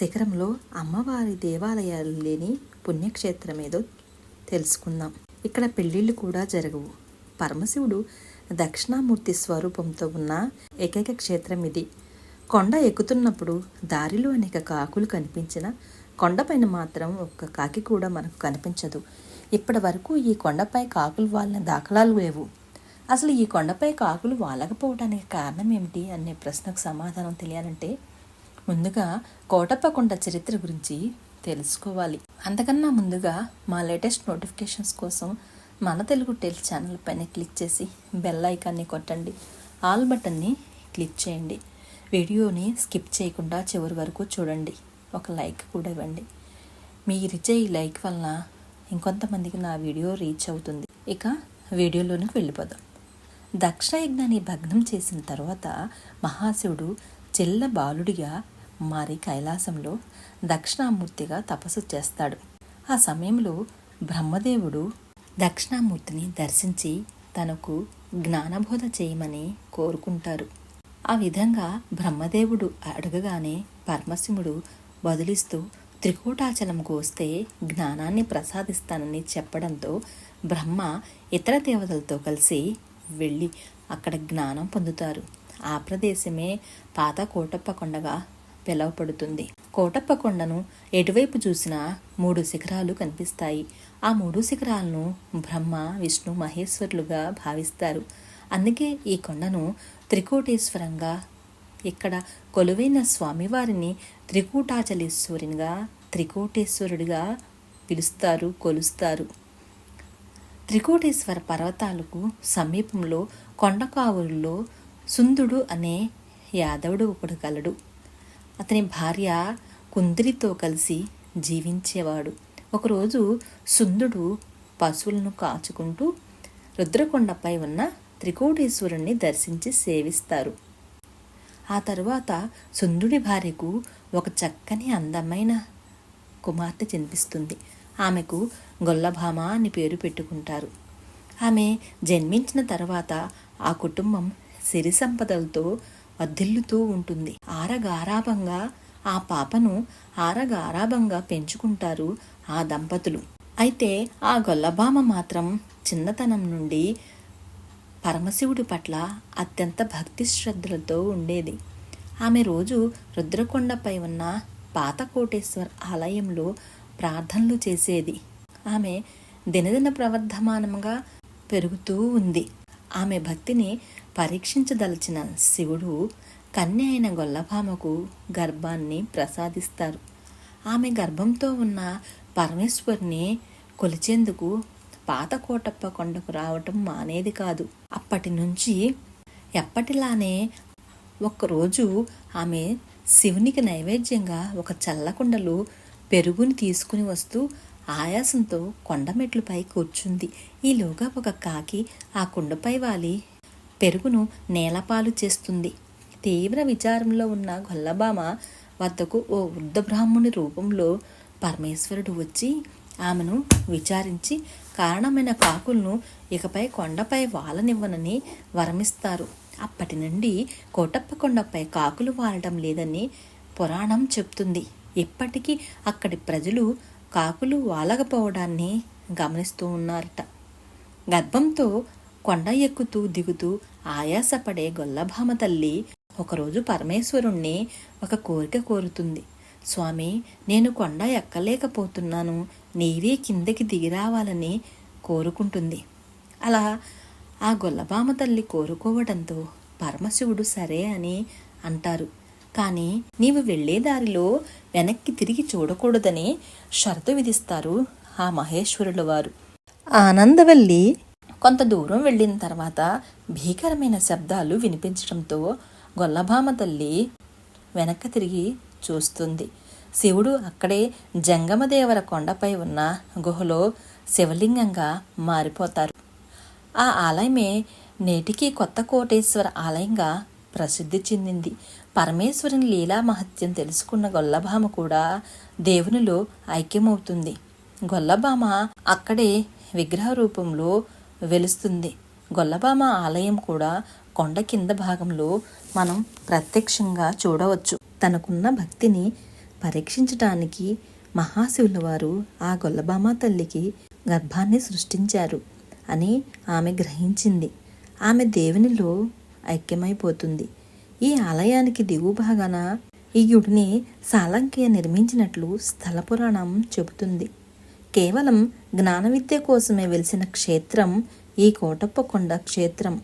శిఖరంలో అమ్మవారి దేవాలయాలు లేని పుణ్యక్షేత్రం ఏదో తెలుసుకుందాం. ఇక్కడ పెళ్ళిళ్ళు కూడా జరగవు. పరమశివుడు దక్షిణామూర్తి స్వరూపంతో ఉన్న ఏకైక క్షేత్రం ఇది. కొండ ఎక్కుతున్నప్పుడు దారిలో అనేక కాకులు కనిపించిన కొండపైన మాత్రం ఒక్క కాకి కూడా మనకు కనిపించదు. ఇప్పటి వరకు ఈ కొండపై కాకులు వాళ్ళని దాఖలాలు లేవు. అసలు ఈ కొండపై కాకులు వాలకపోవడానికి కారణం ఏమిటి అనే ప్రశ్నకు సమాధానం తెలియాలంటే ముందుగా కోటప్పకొండ చరిత్ర గురించి తెలుసుకోవాలి. అంతకన్నా ముందుగా మా లేటెస్ట్ నోటిఫికేషన్స్ కోసం మన తెలుగు టెల్ ఛానల్ పైన క్లిక్ చేసి బెల్ ఐకాన్ని కొట్టండి. ఆల్ బటన్ని క్లిక్ చేయండి. వీడియోని స్కిప్ చేయకుండా చివరి వరకు చూడండి. ఒక లైక్ కూడా ఇవ్వండి. మీరిచ్చే ఈ లైక్ వలన ఇంకొంతమందికి నా వీడియో రీచ్ అవుతుంది. ఇక వీడియోలోనికి వెళ్ళిపోదాం. దక్షయజ్ఞాన్ని భగ్నం చేసిన తర్వాత మహాశివుడు చెల్ల బాలుడిగా మారి కైలాసంలో దక్షిణామూర్తిగా తపస్సు చేస్తాడు. ఆ సమయంలో బ్రహ్మదేవుడు దక్షిణామూర్తిని దర్శించి తనకు జ్ఞానబోధ చేయమని కోరుకుంటారు. ఆ విధంగా బ్రహ్మదేవుడు అడగగానే పరమశివుడు బదులిస్తూ త్రికూటాచలంకు వస్తే జ్ఞానాన్ని ప్రసాదిస్తానని చెప్పడంతో బ్రహ్మ ఇతర దేవతలతో కలిసి వెళ్ళి అక్కడ జ్ఞానం పొందుతారు. ఆ ప్రదేశమే పాత కోటప్ప కొండగా పిలవపడుతుంది కోటప్ప కొండను ఎటువైపు చూసినా మూడు శిఖరాలు కనిపిస్తాయి. ఆ మూడు శిఖరాలను బ్రహ్మ విష్ణు మహేశ్వరులుగా భావిస్తారు. అందుకే ఈ కొండను త్రికోటేశ్వరంగా ఇక్కడ కొలువైన స్వామివారిని త్రికూటాచలేశ్వరునిగా త్రికోటేశ్వరుడిగా పిలుస్తారు కొలుస్తారు. త్రికోటేశ్వర పర్వతాలకు సమీపంలో కొండకావుల్లో సుందుడు అనే యాదవుడు ఒకడు కలడు. అతని భార్య కుందిరితో కలిసి జీవించేవాడు. ఒకరోజు సుందుడు పశువులను కాచుకుంటూ రుద్రకొండపై ఉన్న త్రికోటేశ్వరుణ్ణి దర్శించి సేవిస్తారు. ఆ తరువాత సుందుడి భార్యకు ఒక చక్కని అందమైన కుమార్తె జన్మిస్తుంది. ఆమెకు గొల్లభామ అని పేరు పెట్టుకుంటారు. ఆమె జన్మించిన తర్వాత ఆ కుటుంబం సిరి సంపదలతో వర్ధిల్లుతూ ఉంటుంది. ఆరగారాభంగా ఆ పాపను ఆరగారాభంగా పెంచుకుంటారు ఆ దంపతులు. అయితే ఆ గొల్లభామ మాత్రం చిన్నతనం నుండి పరమశివుడి పట్ల అత్యంత భక్తి శ్రద్ధలతో ఉండేది. ఆమె రోజు రుద్రకొండపై ఉన్న పాత కోటేశ్వర్ ఆలయంలో ప్రార్థనలు చేసేది. ఆమె దినదిన ప్రవర్ధమానంగా పెరుగుతూ ఉంది. ఆమె భక్తిని పరీక్షించదలచిన శివుడు కన్య అయిన గొల్లభామకు గర్భాన్ని ప్రసాదిస్తారు. ఆమె గర్భంతో ఉన్న పరమేశ్వరిని కొలిచేందుకు పాత కోటప్ప కొండకు రావటం మానేది కాదు. అప్పటి నుంచి ఎప్పటిలానే ఒకరోజు ఆమె శివునికి నైవేద్యంగా ఒక చల్లకుండలు పెరుగుని తీసుకుని వస్తూ ఆయాసంతో కొండమెట్లుపై కూర్చుంది. ఈలోగా ఒక కాకి ఆ కుండపై వాలి. పెరుగును నేలపాలు చేస్తుంది. తీవ్ర విచారంలో ఉన్న గొల్లబామ వద్దకు ఓ వృద్ధ బ్రాహ్మణి రూపంలో పరమేశ్వరుడు వచ్చి ఆమెను విచారించి కారణమైన కాకులను ఇకపై కొండపై వాలనివ్వనని వరమిస్తారు. అప్పటి నుండి కోటప్ప కొండపై కాకులు వాలడం లేదని పురాణం చెప్తుంది. ఇప్పటికీ అక్కడి ప్రజలు కాకులు వాలకపోవడాన్ని గమనిస్తూ ఉన్నారట. గర్భంతో కొండ ఎక్కుతూ దిగుతూ ఆయాసపడే గొల్లభామ తల్లి ఒకరోజు పరమేశ్వరుణ్ణి ఒక కోరిక కోరుతుంది. స్వామి నేను కొండ ఎక్కలేకపోతున్నాను. నీవే కిందకి దిగిరావాలని కోరుకుంటుంది అలా ఆ గొల్లభామ తల్లి కోరుకోవడంతో పరమశివుడు సరే అని అంటారు. కానీ నీవు వెళ్ళే దారిలో వెనక్కి తిరిగి చూడకూడదని షరతు విధిస్తారు ఆ మహేశ్వరుల వారు. ఆనందవల్లి కొంత దూరం వెళ్ళిన తర్వాత భీకరమైన శబ్దాలు వినిపించడంతో గొల్లభామ తల్లి వెనక్కి తిరిగి చూస్తుంది. శివుడు అక్కడే జంగమదేవర కొండపై ఉన్న గుహలో శివలింగంగా మారిపోతారు. ఆ ఆలయమే నేటికి కొత్త కోటేశ్వర ఆలయంగా ప్రసిద్ధి చెందింది. పరమేశ్వరుని లీలా మహత్యం తెలుసుకున్న గొల్లభామ కూడా దేవునిలో ఐక్యమవుతుంది. గొల్లభామ అక్కడే విగ్రహ రూపంలో వెలుస్తుంది. గొల్లభామ ఆలయం కూడా కొండ కింద భాగంలో మనం ప్రత్యక్షంగా చూడవచ్చు. తనకున్న భక్తిని పరీక్షించటానికి మహాశివుల వారు ఆ గొల్లబామ తల్లికి గర్భాన్ని సృష్టించారు అని ఆమె గ్రహించింది. ఆమె దేవునిలో ఐక్యమైపోతుంది. ఈ ఆలయానికి దిగువ భాగాన ఈ గుడిని నిర్మించినట్లు స్థల పురాణం చెబుతుంది. కేవలం జ్ఞాన విద్య కోసమే వెలిసిన క్షేత్రం ఈ కోటప్పకొండ క్షేత్రం.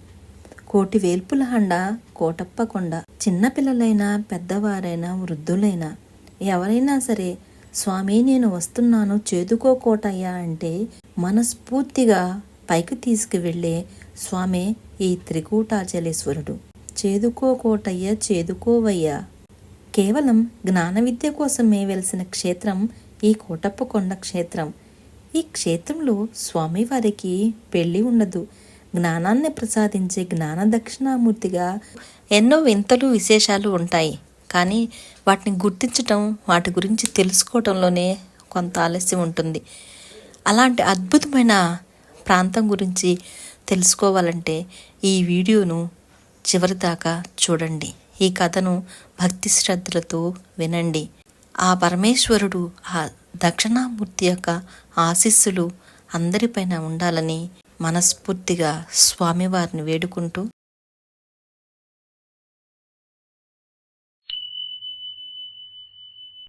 కోటి వేల్పుల హండ కోటప్ప కొండ. చిన్నపిల్లలైనా పెద్దవారైనా వృద్ధులైనా ఎవరైనా సరే స్వామి నేను వస్తున్నాను చేదుకోకోటయ్యా అంటే మనస్ఫూర్తిగా పైకి తీసుకువెళ్ళే స్వామి ఈ త్రికూటాచలేశ్వరుడు. చేదుకో కోటయ్య చేదుకోవయ్యా. కేవలం జ్ఞాన విద్య కోసమే వెలిసిన క్షేత్రం ఈ కోటప్ప కొండ క్షేత్రం. ఈ క్షేత్రంలో స్వామివారికి పెళ్ళి ఉండదు. జ్ఞానాన్ని ప్రసాదించే జ్ఞాన దక్షిణామూర్తిగా ఎన్నో వింతలు విశేషాలు ఉంటాయి. కానీ వాటిని గుర్తించటం వాటి గురించి తెలుసుకోవటంలోనే కొంత ఆలస్యం ఉంటుంది. అలాంటి అద్భుతమైన ప్రాంతం గురించి తెలుసుకోవాలంటే ఈ వీడియోను చివరిదాకా చూడండి. ఈ కథను భక్తి శ్రద్ధలతో వినండి. ఆ పరమేశ్వరుడు ఆ దక్షిణామూర్తి యొక్క ఆశీస్సులు అందరిపైన ఉండాలని మనస్ఫూర్తిగా స్వామివారిని వేడుకుంటూ